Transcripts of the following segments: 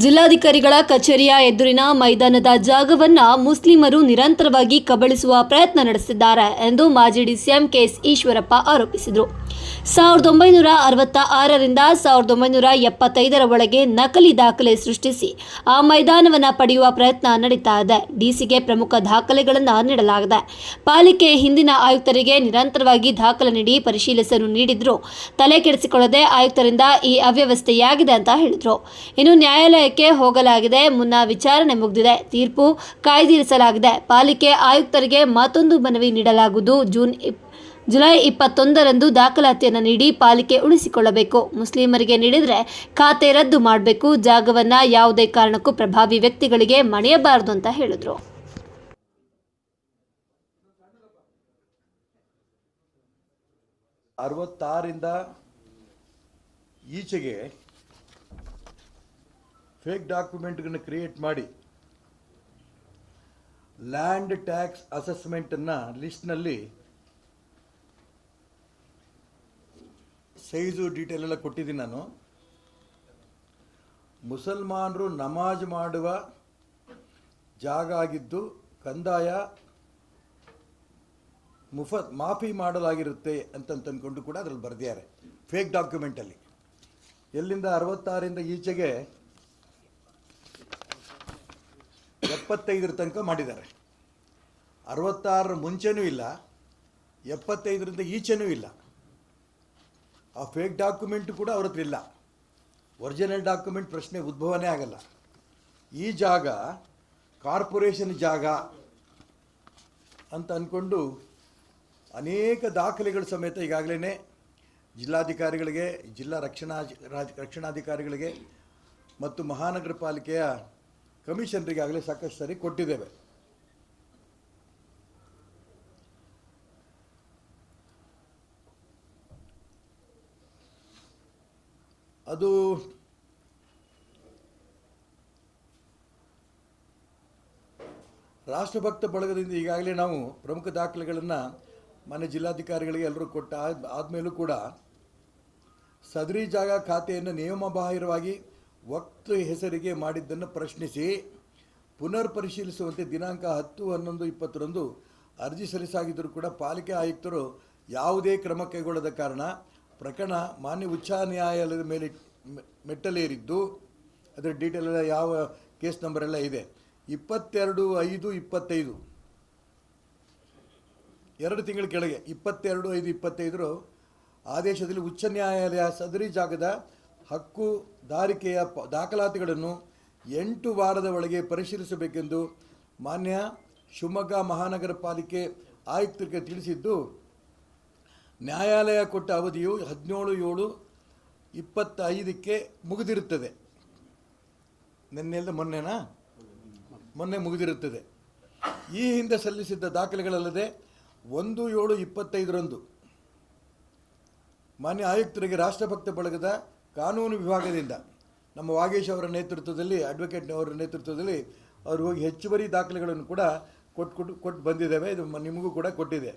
ಜಿಲ್ಲಾಧಿಕಾರಿಗಳ ಕಚೇರಿಯ ಎದುರಿನ ಮೈದಾನದ ಜಾಗವನ್ನ ಮುಸ್ಲಿಮರು ನಿರಂತರವಾಗಿ ಕಬಳಿಸುವ ಪ್ರಯತ್ನ ನಡೆಸಿದ್ದಾರೆ ಎಂದು ಮಾಜಿ ಡಿಸಿಎಂ ಕೆಎಸ್ ಈಶ್ವರಪ್ಪ ಆರೋಪಿಸಿದರು. ಸಾವಿರದ ಒಂಬೈನೂರ ಅರವತ್ತ ಆರರಿಂದ ಸಾವಿರದ ಒಂಬೈನೂರ ಎಪ್ಪತ್ತೈದರ ಒಳಗೆ ನಕಲಿ ದಾಖಲೆ ಸೃಷ್ಟಿಸಿ ಆ ಮೈದಾನವನ್ನು ಪಡೆಯುವ ಪ್ರಯತ್ನ ನಡೀತಾ ಇದೆ. ಡಿಸಿಗೆ ಪ್ರಮುಖ ದಾಖಲೆಗಳನ್ನು ನೀಡಲಾಗಿದೆ. ಪಾಲಿಕೆ ಹಿಂದಿನ ಆಯುಕ್ತರಿಗೆ ನಿರಂತರವಾಗಿ ದಾಖಲೆ ನೀಡಿ ಪರಿಶೀಲಿಸಲು ನೀಡಿದ್ರು. ತಲೆ ಕೆಡಿಸಿಕೊಳ್ಳದೆ ಆಯುಕ್ತರಿಂದ ಈ ಅವ್ಯವಸ್ಥೆಯಾಗಿದೆ ಅಂತ ಹೇಳಿದರು. ಇನ್ನು ನ್ಯಾಯಾಲಯಕ್ಕೆ ಹೋಗಲಾಗಿದೆ. ಮುನ್ನ ವಿಚಾರಣೆ ಮುಗಿದಿದೆ. ತೀರ್ಪು ಕಾಯ್ದಿರಿಸಲಾಗಿದೆ. ಪಾಲಿಕೆ ಆಯುಕ್ತರಿಗೆ ಮತ್ತೊಂದು ಮನವಿ ನೀಡಲಾಗುವುದು. ಜೂನ್ ಜುಲೈ ಇಪ್ಪತ್ತೊಂದರಂದು ದಾಖಲಾತಿಯನ್ನು ನೀಡಿ ಪಾಲಿಕೆ ಉಳಿಸಿಕೊಳ್ಳಬೇಕು. ಮುಸ್ಲಿಮರಿಗೆ ನೀಡಿದರೆ ಖಾತೆ ರದ್ದು ಮಾಡಬೇಕು. ಜಾಗವನ್ನು ಯಾವುದೇ ಕಾರಣಕ್ಕೂ ಪ್ರಭಾವಿ ವ್ಯಕ್ತಿಗಳಿಗೆ ಮಣಿಯಬಾರದು ಅಂತ ಹೇಳಿದರು. ಅರವತ್ತಾರಿಂದ ಈಚೆಗೆ ಫೇಕ್ ಡಾಕ್ಯುಮೆಂಟ್ಗಳನ್ನು ಕ್ರಿಯೇಟ್ ಮಾಡಿ ಲ್ಯಾಂಡ್ ಟ್ಯಾಕ್ಸ್ ಅಸೆಸ್ಮೆಂಟನ್ನು ಲಿಸ್ಟ್ನಲ್ಲಿ ಸೈಜು ಡೀಟೇಲ್ ಎಲ್ಲ ಕೊಟ್ಟಿದ್ದೀನಿ ನಾನು. ಮುಸಲ್ಮಾನರು ನಮಾಜ್ ಮಾಡುವ ಜಾಗ ಆಗಿದ್ದು ಕಂದಾಯ ಮುಫತ್ ಮಾಫಿ ಮಾಡಲಾಗಿರುತ್ತೆ ಅಂತಂತ ಅಂದ್ಕೊಂಡು ಕೂಡ ಅದರಲ್ಲಿ ಬರೆದಿದ್ದಾರೆ. ಫೇಕ್ ಡಾಕ್ಯುಮೆಂಟಲ್ಲಿ ಎಲ್ಲಿಂದ ಅರವತ್ತಾರರಿಂದ ಈಚೆಗೆ ಎಪ್ಪತ್ತೈದರ ತನಕ ಮಾಡಿದ್ದಾರೆ. ಅರವತ್ತಾರರ ಮುಂಚೆನೂ ಇಲ್ಲ, ಎಪ್ಪತ್ತೈದರಿಂದ ಈಚೆನೂ ಇಲ್ಲ. ಆ ಫೇಕ್ ಡಾಕ್ಯುಮೆಂಟ್ ಕೂಡ ಅವ್ರ ಹತ್ರ ಇಲ್ಲ. ಒರಿಜಿನಲ್ ಡಾಕ್ಯುಮೆಂಟ್ ಪ್ರಶ್ನೆ ಉದ್ಭವನೇ ಆಗಲ್ಲ. ಈ ಜಾಗ ಕಾರ್ಪೊರೇಷನ್ ಜಾಗ ಅಂತ ಅಂದ್ಕೊಂಡು ಅನೇಕ ದಾಖಲೆಗಳ ಸಮೇತ ಈಗಾಗಲೇ ಜಿಲ್ಲಾಧಿಕಾರಿಗಳಿಗೆ, ಜಿಲ್ಲಾ ರಕ್ಷಣಾ ರಾಜ್ ರಕ್ಷಣಾಧಿಕಾರಿಗಳಿಗೆ ಮತ್ತು ಮಹಾನಗರ ಪಾಲಿಕೆಯ ಕಮಿಷನರಿಗಾಗಲೇ ಸಾಕಷ್ಟು ಸರಿ ಕೊಟ್ಟಿದ್ದೇವೆ. ಅದು ರಾಷ್ಟ್ರಭಕ್ತ ಬಳಗದಿಂದ ಈಗಾಗಲೇ ನಾವು ಪ್ರಮುಖ ದಾಖಲೆಗಳನ್ನು ಮನೆ ಜಿಲ್ಲಾಧಿಕಾರಿಗಳಿಗೆ ಎಲ್ಲರೂ ಕೊಟ್ಟ ಆದಮೇಲೂ ಕೂಡ ಸದರಿ ಜಾಗ ಖಾತೆಯನ್ನು ನಿಯಮಬಾಹಿರವಾಗಿ ವಕ್ತ ಹೆಸರಿಗೆ ಮಾಡಿದ್ದನ್ನು ಪ್ರಶ್ನಿಸಿ ಪುನರ್ ಪರಿಶೀಲಿಸುವಂತೆ ದಿನಾಂಕ ಹತ್ತು ಹನ್ನೊಂದು ಇಪ್ಪತ್ತರಂದು ಅರ್ಜಿ ಸಲ್ಲಿಸಾಗಿದ್ದರೂ ಕೂಡ ಪಾಲಿಕೆ ಆಯುಕ್ತರು ಯಾವುದೇ ಕ್ರಮ ಕೈಗೊಳ್ಳದ ಕಾರಣ ಪ್ರಕರಣ ಮಾನ್ಯ ಉಚ್ಚ ನ್ಯಾಯಾಲಯದ ಮೇಲೆ ಮೆಟ್ಟಲೇರಿದ್ದು, ಅದರ ಡೀಟೇಲ್ ಎಲ್ಲ ಯಾವ ಕೇಸ್ ನಂಬರ್ ಎಲ್ಲ ಇದೆ. ಇಪ್ಪತ್ತೆರಡು, ಐದು, ಇಪ್ಪತ್ತೈದು. ಎರಡು ತಿಂಗಳ ಕೆಳಗೆ, ಇಪ್ಪತ್ತೆರಡು, ಐದು, ಇಪ್ಪತ್ತೈದರು ಆದೇಶದಲ್ಲಿ ಉಚ್ಚ ನ್ಯಾಯಾಲಯ ಸದರಿ ಜಾಗದ ಹಕ್ಕು ದಾರಿಕೆಯ ಪ- ದಾಖಲಾತಿಗಳನ್ನು ಎಂಟು ವಾರದ ಒಳಗೆ ಪರಿಶೀಲಿಸಬೇಕೆಂದು ಮಾನ್ಯ ಶಿವಮೊಗ್ಗ ಮಹಾನಗರ ಪಾಲಿಕೆ ಆಯುಕ್ತರಿಗೆ ತಿಳಿಸಿದ್ದು ನ್ಯಾಯಾಲಯ ಕೊಟ್ಟ ಅವಧಿಯು ಹದಿನೇಳು ಏಳು ಇಪ್ಪತ್ತೈದಕ್ಕೆ ಮುಗಿದಿರುತ್ತದೆ. ನಿನ್ನೆಲ್ಲ ಮೊನ್ನೆನಾ? ಮೊನ್ನೆ ಮುಗಿದಿರುತ್ತದೆ. ಈ ಹಿಂದೆ ಸಲ್ಲಿಸಿದ್ದ ದಾಖಲೆಗಳಲ್ಲದೆ ಒಂದು ಏಳು ಇಪ್ಪತ್ತೈದರಂದು ಮಾನ್ಯ ಆಯುಕ್ತರಿಗೆ ರಾಷ್ಟ್ರಭಕ್ತ ಬಳಗದ ಕಾನೂನು ವಿಭಾಗದಿಂದ ನಮ್ಮ ವಾಗೇಶ್ ಅವರ ನೇತೃತ್ವದಲ್ಲಿ ಅಡ್ವೊಕೇಟ್ ಅವರ ನೇತೃತ್ವದಲ್ಲಿ ಅವರು ಹೋಗಿ ಹೆಚ್ಚುವರಿ ದಾಖಲೆಗಳನ್ನು ಕೂಡ ಕೊಟ್ಟು ಕೊಟ್ಟು ಕೊಟ್ಟು ಬಂದಿದ್ದೇವೆ. ಇದು ನಿಮಗೂ ಕೂಡ ಕೊಟ್ಟಿದೆ.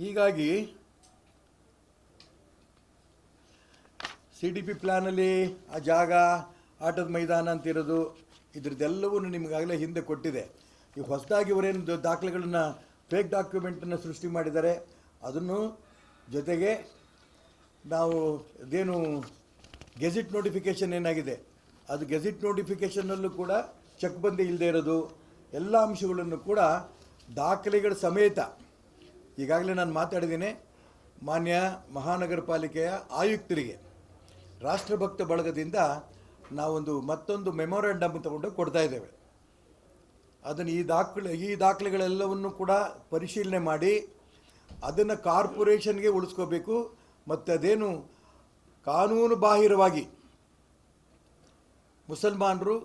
ಹೀಗಾಗಿ ಸಿ ಡಿ ಪಿ ಪ್ಲ್ಯಾನಲ್ಲಿ ಆ ಜಾಗ, ಆಟದ ಮೈದಾನ ಅಂತಿರೋದು ಇದ್ರದ್ದೆಲ್ಲವೂ ನಿಮಗಾಗಲೇ ಹಿಂದೆ ಕೊಟ್ಟಿದೆ. ಈಗ ಹೊಸದಾಗಿ ಇವರೇನು ದಾಖಲೆಗಳನ್ನು ಫೇಕ್ ಡಾಕ್ಯುಮೆಂಟನ್ನು ಸೃಷ್ಟಿ ಮಾಡಿದ್ದಾರೆ. ಅದನ್ನು ಜೊತೆಗೆ ನಾವು ಅದೇನು ಗೆಜೆಟ್ ನೋಟಿಫಿಕೇಷನ್ ಏನಾಗಿದೆ? ಅದು ಗೆಜೆಟ್ ನೋಟಿಫಿಕೇಷನ್ನಲ್ಲೂ ಕೂಡ ಚೆಕ್ ಬಂದಿ ಇಲ್ಲದೆ ಇರೋದು. ಎಲ್ಲ ಅಂಶಗಳನ್ನು ಕೂಡ ದಾಖಲೆಗಳ ಸಮೇತ ಈಗಾಗಲೇ ನಾನು ಮಾತಾಡಿದ್ದೀನಿ ಮಾನ್ಯ ಮಹಾನಗರ ಪಾಲಿಕೆಯ ಆಯುಕ್ತರಿಗೆ. ರಾಷ್ಟ್ರಭಕ್ತ ಬಳಗದಿಂದ ನಾವೊಂದು ಮತ್ತೊಂದು ಮೆಮೊರಾಂಡಮ್ ತಗೊಂಡು ಕೊಡ್ತಾ ಇದ್ದೇವೆ. ಅದನ್ನು ಈ ದಾಖಲೆ, ಈ ದಾಖಲೆಗಳೆಲ್ಲವನ್ನು ಕೂಡ ಪರಿಶೀಲನೆ ಮಾಡಿ, ಅದನ್ನು ಕಾರ್ಪೊರೇಷನ್ಗೆ ಉಳಿಸ್ಕೋಬೇಕು, ಮತ್ತು ಅದೇನು ಕಾನೂನು ಬಾಹಿರವಾಗಿ ಮುಸಲ್ಮಾನರು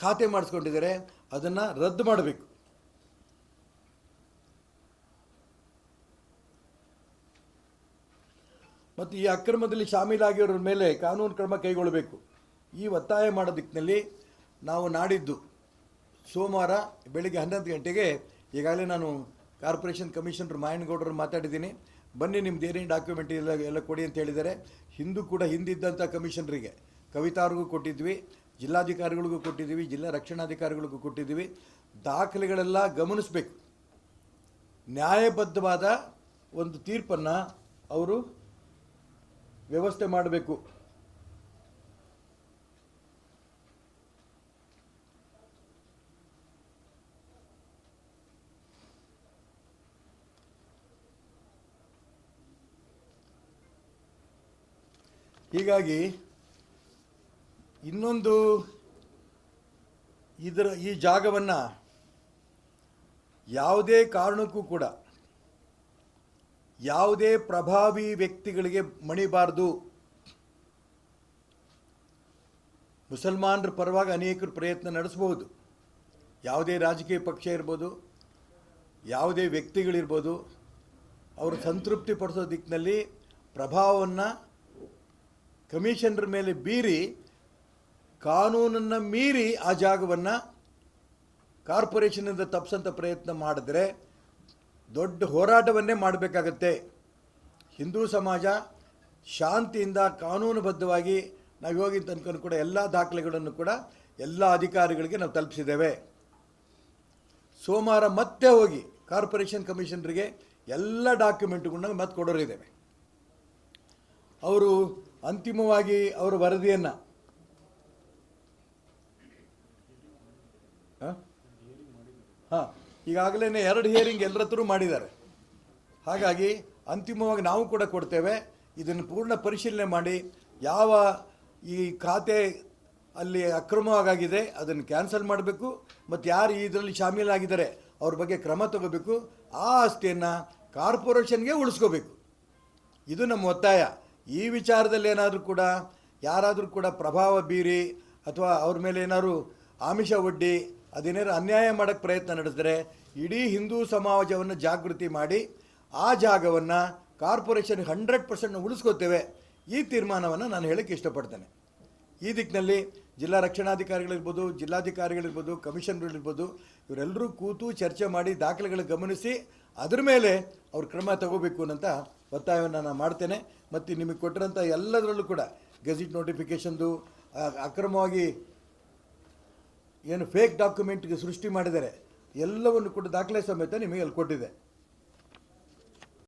ಖಾತೆ ಮಾಡಿಸ್ಕೊಂಡಿದ್ದಾರೆ, ಅದನ್ನು ರದ್ದು ಮಾಡಬೇಕು. ಮತ್ತು ಈ ಅಕ್ರಮದಲ್ಲಿ ಶಾಮೀಲಾಗಿರೋರ ಮೇಲೆ ಕಾನೂನು ಕ್ರಮ ಕೈಗೊಳ್ಳಬೇಕು. ಈ ಒತ್ತಾಯ ಮಾಡೋ ದಿಕ್ಕಿನಲ್ಲಿ ನಾವು ನಾಡಿದ್ದು ಸೋಮವಾರ ಬೆಳಿಗ್ಗೆ ಹನ್ನೊಂದು ಗಂಟೆಗೆ ಈಗಾಗಲೇ ನಾನು ಕಾರ್ಪೊರೇಷನ್ ಕಮಿಷನರ್ ಮಾಯನಗೌಡರು ಮಾತಾಡಿದ್ದೀನಿ. ಬನ್ನಿ ನಿಮ್ದು ಏನೇನು ಡಾಕ್ಯುಮೆಂಟ್ ಎಲ್ಲ ಎಲ್ಲ ಕೊಡಿ ಅಂತ ಹೇಳಿದ್ದಾರೆ. ಹಿಂದೂ ಕೂಡ ಹಿಂದಿದ್ದಂಥ ಕಮಿಷನರಿಗೆ ಕವಿತಾರಿಗೂ ಕೊಟ್ಟಿದ್ವಿ, ಜಿಲ್ಲಾಧಿಕಾರಿಗಳಿಗೂ ಕೊಟ್ಟಿದ್ದೀವಿ, ಜಿಲ್ಲಾ ರಕ್ಷಣಾಧಿಕಾರಿಗಳಿಗೂ ಕೊಟ್ಟಿದ್ದೀವಿ. ದಾಖಲೆಗಳೆಲ್ಲ ಗಮನಿಸಬೇಕು. ನ್ಯಾಯಬದ್ಧವಾದ ಒಂದು ತೀರ್ಪನ್ನು ಅವರು ವ್ಯವಸ್ಥೆ ಮಾಡಬೇಕು. ಹೀಗಾಗಿ ಇನ್ನೊಂದು ಇದರ ಈ ಜಾಗವನ್ನು ಯಾವುದೇ ಕಾರಣಕ್ಕೂ ಕೂಡ ಯಾವುದೇ ಪ್ರಭಾವಿ ವ್ಯಕ್ತಿಗಳಿಗೆ ಮಣಿಬಾರ್ದು. ಮುಸಲ್ಮಾನರ ಪರವಾಗಿ ಅನೇಕರು ಪ್ರಯತ್ನ ನಡೆಸಬಹುದು. ಯಾವುದೇ ರಾಜಕೀಯ ಪಕ್ಷ ಇರ್ಬೋದು, ಯಾವುದೇ ವ್ಯಕ್ತಿಗಳಿರ್ಬೋದು, ಅವರು ಸಂತೃಪ್ತಿ ಪಡಿಸೋ ದಿಕ್ಕಿನಲ್ಲಿ ಪ್ರಭಾವವನ್ನು ಕಮಿಷನರ್ ಮೇಲೆ ಬೀರಿ, ಕಾನೂನನ್ನು ಮೀರಿ ಆ ಜಾಗವನ್ನು ಕಾರ್ಪೊರೇಷನಿಂದ ತಪ್ಪಿಸಂಥ ಪ್ರಯತ್ನ ಮಾಡಿದ್ರೆ ದೊಡ್ಡ ಹೋರಾಟವನ್ನೇ ಮಾಡಬೇಕಾಗತ್ತೆ. ಹಿಂದೂ ಸಮಾಜ ಶಾಂತಿಯಿಂದ ಕಾನೂನುಬದ್ಧವಾಗಿ ನಾವು ಹೋಗಿ ತನಕ ಕೂಡ ಎಲ್ಲ ದಾಖಲೆಗಳನ್ನು ಕೂಡ ಎಲ್ಲ ಅಧಿಕಾರಿಗಳಿಗೆ ನಾವು ತಲುಪಿಸಿದ್ದೇವೆ. ಸೋಮವಾರ ಮತ್ತೆ ಹೋಗಿ ಕಾರ್ಪೊರೇಷನ್ ಕಮಿಷನರಿಗೆ ಎಲ್ಲ ಡಾಕ್ಯುಮೆಂಟ್ಗಳನ್ನ ಮತ್ತೆ ಕೊಡೋರಿದ್ದೇವೆ. ಅವರು ಅಂತಿಮವಾಗಿ ಅವರ ವರದಿಯನ್ನು ಈಗಾಗಲೇ ಎರಡು ಹಿಯರಿಂಗ್ ಎಲ್ಲರ ಹತ್ರ ಮಾಡಿದ್ದಾರೆ. ಹಾಗಾಗಿ ಅಂತಿಮವಾಗಿ ನಾವು ಕೂಡ ಕೊಡ್ತೇವೆ. ಇದನ್ನು ಪೂರ್ಣ ಪರಿಶೀಲನೆ ಮಾಡಿ ಯಾವ ಈ ಖಾತೆ ಅಲ್ಲಿ ಅಕ್ರಮವಾಗಿದೆ ಅದನ್ನು ಕ್ಯಾನ್ಸಲ್ ಮಾಡಬೇಕು. ಮತ್ತು ಯಾರು ಇದರಲ್ಲಿ ಶಾಮೀಲಾಗಿದ್ದಾರೆ ಅವ್ರ ಬಗ್ಗೆ ಕ್ರಮ ತಗೋಬೇಕು. ಆ ಆಸ್ತಿಯನ್ನು ಕಾರ್ಪೊರೇಷನ್ಗೆ ಉಳಿಸ್ಕೋಬೇಕು. ಇದು ನಮ್ಮ ಒತ್ತಾಯ. ಈ ವಿಚಾರದಲ್ಲಿ ಏನಾದರೂ ಕೂಡ ಯಾರಾದರೂ ಕೂಡ ಪ್ರಭಾವ ಬೀರಿ ಅಥವಾ ಅವ್ರ ಮೇಲೆ ಏನಾದರೂ ಆಮಿಷ ಒಡ್ಡಿ, ಅದೇನಾದ್ರು ಅನ್ಯಾಯ ಮಾಡೋಕ್ಕೆ ಪ್ರಯತ್ನ ನಡೆಸಿದ್ರೆ ಇಡೀ ಹಿಂದೂ ಸಮಾಜವನ್ನು ಜಾಗೃತಿ ಮಾಡಿ ಆ ಜಾಗವನ್ನು ಕಾರ್ಪೊರೇಷನ್ ಹಂಡ್ರೆಡ್ ಪರ್ಸೆಂಟ್ ಉಳಿಸ್ಕೋತೇವೆ. ಈ ತೀರ್ಮಾನವನ್ನು ನಾನು ಹೇಳಕ್ಕೆ ಇಷ್ಟಪಡ್ತೇನೆ. ಈ ದಿಕ್ಕಿನಲ್ಲಿ ಜಿಲ್ಲಾ ರಕ್ಷಣಾಧಿಕಾರಿಗಳಿರ್ಬೋದು, ಜಿಲ್ಲಾಧಿಕಾರಿಗಳಿರ್ಬೋದು ಕಮಿಷನ್ಗಳಿರ್ಬೋದು ಇವರೆಲ್ಲರೂ ಕೂತು ಚರ್ಚೆ ಮಾಡಿ ದಾಖಲೆಗಳು ಗಮನಿಸಿ ಅದ್ರ ಮೇಲೆ ಅವ್ರು ಕ್ರಮ ತಗೋಬೇಕು ಅನ್ನಂತ ಒತ್ತಾಯವನ್ನು ನಾನು ಮಾಡ್ತೇನೆ. ಮತ್ತು ನಿಮಗೆ ಕೊಟ್ಟಿರೋಂಥ ಎಲ್ಲದರಲ್ಲೂ ಕೂಡ ಗೆಜಿಟ್ ನೋಟಿಫಿಕೇಷನ್ದು ಅಕ್ರಮವಾಗಿ ಏನು ಫೇಕ್ ಡಾಕ್ಯುಮೆಂಟ್ಗೆ ಸೃಷ್ಟಿ ಮಾಡಿದ್ದಾರೆ. ಎಲ್ಲವನ್ನು ಕೂಡ ದಾಖಲೆ ಸಮೇತ ನಿಮಗೆ ಅಲ್ಲಿ ಕೊಟ್ಟಿದೆ.